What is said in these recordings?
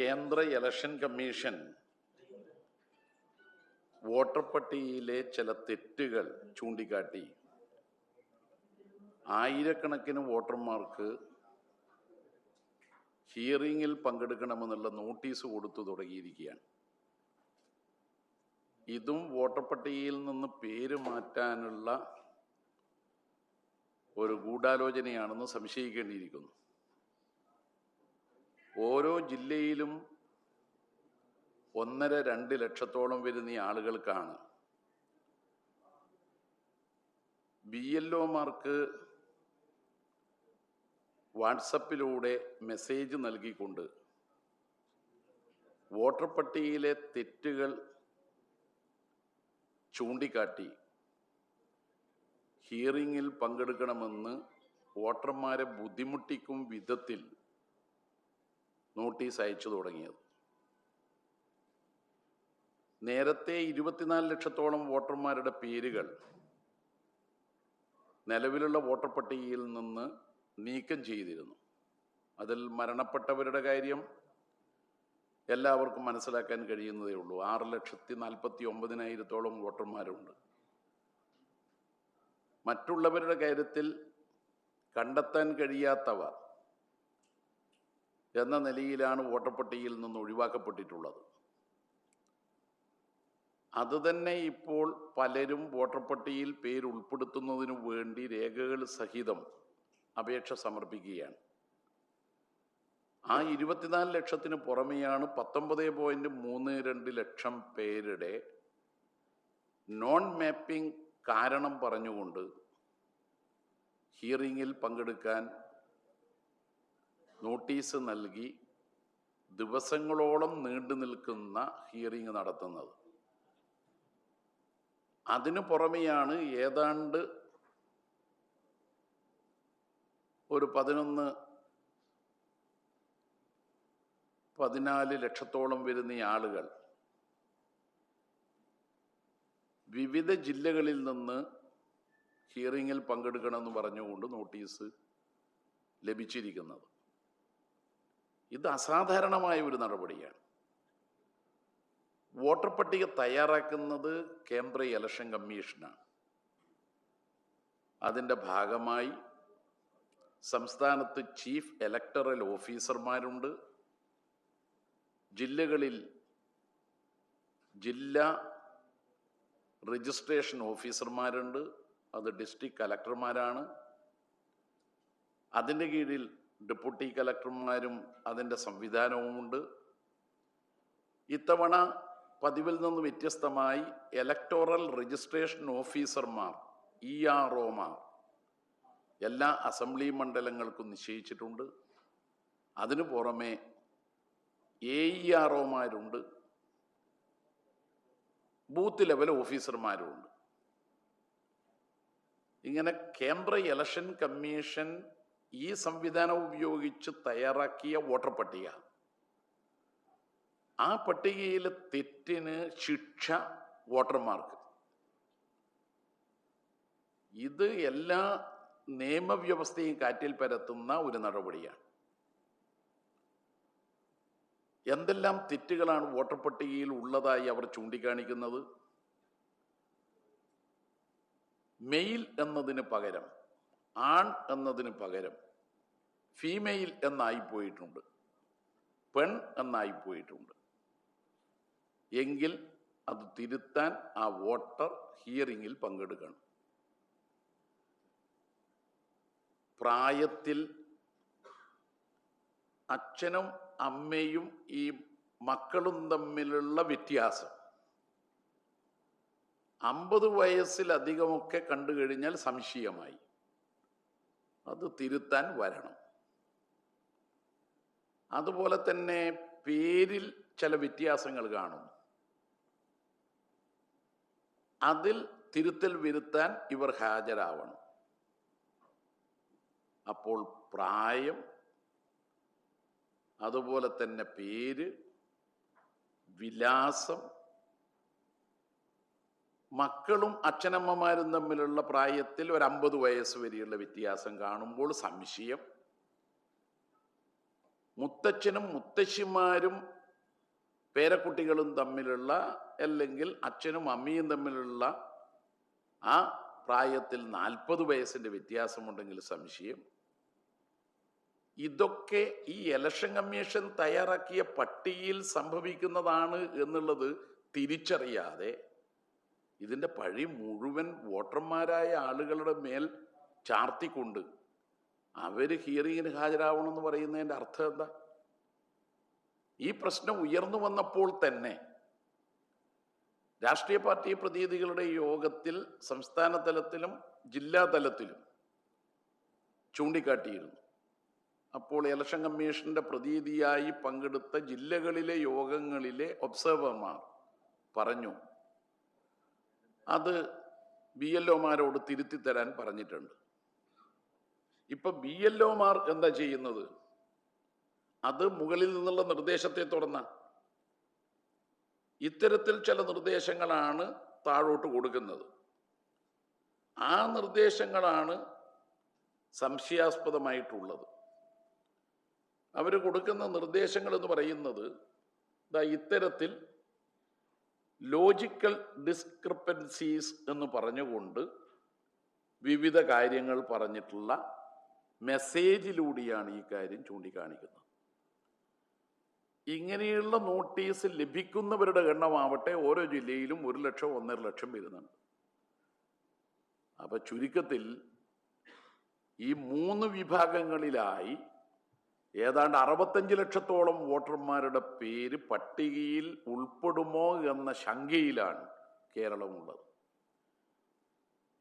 കേന്ദ്ര election commission voter പട്ടികയിലെ ചില തെറ്റുകൾ ചൂണ്ടിക്കാട്ടി. ആയിരക്കണക്കിന് വോട്ടർമാർക്ക് ഹിയറിംഗിൽ പങ്കെടുക്കണമെന്നുള്ള നോട്ടീസ് കൊടുത്തു തുടങ്ങിയിരിക്കുകയാണ്. ഇതും വോട്ടർ പട്ടികയിൽ നിന്ന് പേര് മാറ്റാനുള്ള ഒരു ഗൂഢാലോചനയാണെന്ന് സംശയിക്കേണ്ടിയിരിക്കുന്നു. ഓരോ ജില്ലയിലും ഒന്നര രണ്ട് ലക്ഷത്തോളം വരുന്ന ആളുകൾക്കാണ് ബി എൽ ഒമാർക്ക് വാട്സപ്പിലൂടെ മെസ്സേജ് നൽകിക്കൊണ്ട് വോട്ടർ പട്ടികയിലെ തെറ്റുകൾ ചൂണ്ടിക്കാട്ടി ഹിയറിങ്ങിൽ പങ്കെടുക്കണമെന്ന് വോട്ടർമാരെ ബുദ്ധിമുട്ടിക്കും വിധത്തിൽ നോട്ടീസ് അയച്ചു തുടങ്ങിയത്. നേരത്തെ ഇരുപത്തിനാല് ലക്ഷത്തോളം വോട്ടർമാരുടെ പേരുകൾ നിലവിലുള്ള വോട്ടർ പട്ടികയിൽ നിന്ന് നീക്കം ചെയ്തിരുന്നു. അതിൽ മരണപ്പെട്ടവരുടെ കാര്യം എല്ലാവർക്കും മനസ്സിലാക്കാൻ കഴിയുന്നതേ ഉള്ളൂ. ആറ് ലക്ഷത്തി നാൽപ്പത്തി ഒമ്പതിനായിരത്തോളം വോട്ടർമാരുണ്ട്. മറ്റുള്ളവരുടെ കാര്യത്തിൽ കണ്ടെത്താൻ കഴിയാത്തവ എന്ന നിലയിലാണ് വോട്ടർ പട്ടികയിൽ നിന്ന് ഒഴിവാക്കപ്പെട്ടിട്ടുള്ളത്. അതുതന്നെ ഇപ്പോൾ പലരും വോട്ടർ പട്ടികയിൽ പേര് ഉൾപ്പെടുത്തുന്നതിനു വേണ്ടി രേഖകൾ സഹിതം അപേക്ഷ സമർപ്പിക്കുകയാണ്. ആ ഇരുപത്തിനാല് ലക്ഷത്തിന് പുറമെയാണ് പത്തൊമ്പത് പോയിന്റ് മൂന്ന് രണ്ട് ലക്ഷം പേരുടെ നോൺ മാപ്പിംഗ് കാരണം പറഞ്ഞുകൊണ്ട് ഹിയറിങ്ങിൽ പങ്കെടുക്കാൻ നോട്ടീസ് നൽകി ദിവസങ്ങളോളം നീണ്ടു നിൽക്കുന്ന ഹിയറിംഗ് നടത്തുന്നത്. അതിനു പുറമെയാണ് ഏതാണ്ട് ഒരു പതിനൊന്ന് പതിനാല് ലക്ഷത്തോളം വരുന്ന ആളുകൾ വിവിധ ജില്ലകളിൽ നിന്ന് ഹിയറിങ്ങിൽ പങ്കെടുക്കണമെന്ന് പറഞ്ഞുകൊണ്ട് നോട്ടീസ് ലഭിച്ചിരിക്കുന്നത്. ഇത് അസാധാരണമായ ഒരു നടപടിയാണ്. വോട്ടർ പട്ടിക തയ്യാറാക്കുന്നത് കേന്ദ്ര ഇലക്ഷൻ കമ്മീഷനാണ്. അതിന്റെ ഭാഗമായി സംസ്ഥാനത്ത് ചീഫ് ഇലക്ടറൽ ഓഫീസർമാരുണ്ട്. ജില്ലകളിൽ ജില്ലാ രജിസ്ട്രേഷൻ ഓഫീസർമാരുണ്ട്. അത് ഡിസ്ട്രിക്ട് കലക്ടർമാരാണ്. അതിന്റെ കീഴിൽ ഡെപ്യൂട്ടി കലക്ടർമാരും അതിന്റെ സംവിധാനവുമുണ്ട്. ഇത്തവണ പതിവിൽ നിന്ന് വ്യത്യസ്തമായി ഇലക്ടോറൽ രജിസ്ട്രേഷൻ ഓഫീസർമാർ ഇ ആർ ഒമാർ എല്ലാ അസംബ്ലി മണ്ഡലങ്ങൾക്കും നിശ്ചയിച്ചിട്ടുണ്ട്. അതിനു പുറമെ എ ഇ ആർ ഒമാരുണ്ട് ബൂത്ത് ലെവൽ ഓഫീസർമാരുമുണ്ട്. ഇങ്ങനെ കേന്ദ്ര ഇലക്ഷൻ കമ്മീഷൻ ഈ സംവിധാനം ഉപയോഗിച്ച് തയ്യാറാക്കിയ വോട്ടർ പട്ടിക. ആ പട്ടികയിൽ തെറ്റിന് ശിക്ഷ വോട്ടർമാർക്ക്. ഇത് എല്ലാ നിയമവ്യവസ്ഥയും കാറ്റിൽ പരത്തുന്ന ഒരു നടപടിയാണ്. എന്തെല്ലാം തെറ്റുകളാണ് വോട്ടർ പട്ടികയിൽ ഉള്ളതായി അവർ ചൂണ്ടിക്കാണിക്കുന്നത്? മെയിൽ എന്നതിന് പകരം ആൺ എന്നതിന് പകരം ഫീമെയിൽ എന്നായി പോയിട്ടുണ്ട്. പെൺ എന്നായി പോയിട്ടുണ്ട്. എങ്കിൽ അത് തിരുത്താൻ ആ വോട്ടർ ഹിയറിംഗിൽ പങ്കെടുക്കണം. പ്രായത്തിൽ അച്ഛനും അമ്മയും ഈ മക്കളും തമ്മിലുള്ള വ്യത്യാസം. അമ്പത് വയസ്സിലധികമൊക്കെ കണ്ടു കഴിഞ്ഞാൽ സംശയമായി. അത് തിരുത്താൻ വരണം. അതുപോലെ തന്നെ പേരിൽ ചില വ്യത്യാസങ്ങൾ കാണും. അതിൽ തിരുത്തൽ വരുത്താൻ ഇവർ ഹാജരാവണം. അപ്പോൾ പ്രായം അതുപോലെ തന്നെ പേര് വിലാസം മക്കളും അച്ഛനമ്മമാരും തമ്മിലുള്ള പ്രായത്തിൽ ഒരു അമ്പത് വയസ്സ് വരെയുള്ള വ്യത്യാസം കാണുമ്പോൾ സംശയം. മുത്തച്ഛനും മുത്തശ്ശിമാരും പേരക്കുട്ടികളും തമ്മിലുള്ള അല്ലെങ്കിൽ അച്ഛനും അമ്മയും തമ്മിലുള്ള ആ പ്രായത്തിൽ നാൽപ്പത് വയസ്സിന്റെ വ്യത്യാസമുണ്ടെങ്കിൽ സംശയം. ഇതൊക്കെ ഈ ഇലക്ഷൻ കമ്മീഷൻ തയ്യാറാക്കിയ പട്ടികയിൽ സംഭവിക്കുന്നതാണ് എന്നുള്ളത് തിരിച്ചറിയാതെ ഇതിന്റെ പഴി മുഴുവൻ വോട്ടർമാരായ ആളുകളുടെ മേൽ ചാർത്തിക്കൊണ്ട് അവർ ഹിയറിങ്ങിന് ഹാജരാവണമെന്ന് പറയുന്നതിന്റെ അർത്ഥം എന്താ? ഈ പ്രശ്നം ഉയർന്നു വന്നപ്പോൾ തന്നെ രാഷ്ട്രീയ പാർട്ടി പ്രതിനിധികളുടെ യോഗത്തിൽ സംസ്ഥാന തലത്തിലും ജില്ലാ തലത്തിലും ചൂണ്ടിക്കാട്ടിയിരുന്നു. അപ്പോൾ ഇലക്ഷൻ കമ്മീഷന്റെ പ്രതിനിധിയായി പങ്കെടുത്ത ജില്ലകളിലെ യോഗങ്ങളിലെ ഒബ്സർവർമാർ പറഞ്ഞു അത് ബി എൽ ഒമാരോട് തിരുത്തി തരാൻ പറഞ്ഞിട്ടുണ്ട്. ഇപ്പൊ ബി എൽ ഒമാർ എന്താ ചെയ്യുന്നത്? അത് മുകളിൽ നിന്നുള്ള നിർദ്ദേശത്തെ തുടർന്ന ഇത്തരത്തിൽ ചില നിർദ്ദേശങ്ങളാണ് താഴോട്ട് കൊടുക്കുന്നത്. ആ നിർദ്ദേശങ്ങളാണ് സംശയാസ്പദമായിട്ടുള്ളത്. അവർ കൊടുക്കുന്ന നിർദ്ദേശങ്ങൾ എന്ന് പറയുന്നത് ഇത്തരത്തിൽ ലോജിക്കൽ ഡിസ്ക്രിപ്പൻസീസ് എന്ന് പറഞ്ഞുകൊണ്ട് വിവിധ കാര്യങ്ങൾ പറഞ്ഞിട്ടുള്ള മെസ്സേജിലൂടെയാണ് ഈ കാര്യം ചൂണ്ടിക്കാണിക്കുന്നത്. ഇങ്ങനെയുള്ള നോട്ടീസ് ലഭിക്കുന്നവരുടെ എണ്ണമാവട്ടെ ഓരോ ജില്ലയിലും ഒരു ലക്ഷം ഒന്നര ലക്ഷം വരുന്നുണ്ട്. അപ്പൊ ചുരുക്കത്തിൽ ഈ മൂന്ന് വിഭാഗങ്ങളിലായി ഏതാണ്ട് അറുപത്തഞ്ച് ലക്ഷത്തോളം വോട്ടർമാരുടെ പേര് പട്ടികയിൽ ഉൾപ്പെടുമോ എന്ന ശങ്കയിലാണ് കേരളമുള്ളത്.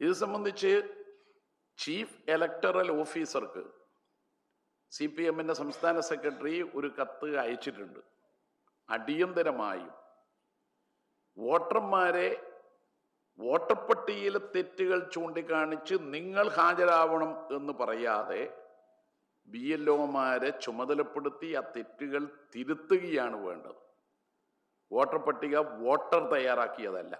ഇത് സംബന്ധിച്ച് ചീഫ് ഇലക്ടറൽ ഓഫീസർക്ക് സി പി എമ്മിന്റെ സംസ്ഥാന സെക്രട്ടറി ഒരു കത്ത് അയച്ചിട്ടുണ്ട്. അടിയന്തരമായും വോട്ടർമാരെ വോട്ടർ പട്ടികയിലെ തെറ്റുകൾ ചൂണ്ടിക്കാണിച്ച് നിങ്ങൾ ഹാജരാവണം എന്ന് പറയാതെ ബി എൽ ഒമാരെ ചുമതലപ്പെടുത്തി ആ തെറ്റുകൾ തിരുത്തുകയാണ് വേണ്ടത്. വോട്ടർ പട്ടിക വോട്ടർ തയ്യാറാക്കിയതല്ല.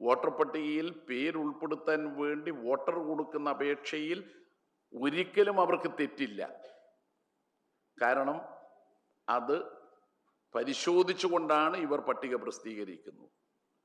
വോട്ടർ പട്ടികയിൽ പേരുൾപ്പെടുത്താൻ വേണ്ടി വോട്ടർ കൊടുക്കുന്ന അപേക്ഷയിൽ ഒരിക്കലും അവർക്ക് തെറ്റില്ല. കാരണം അത് പരിശോധിച്ചുകൊണ്ടാണ് ഇവർ പട്ടിക പ്രസിദ്ധീകരിക്കുന്നത്.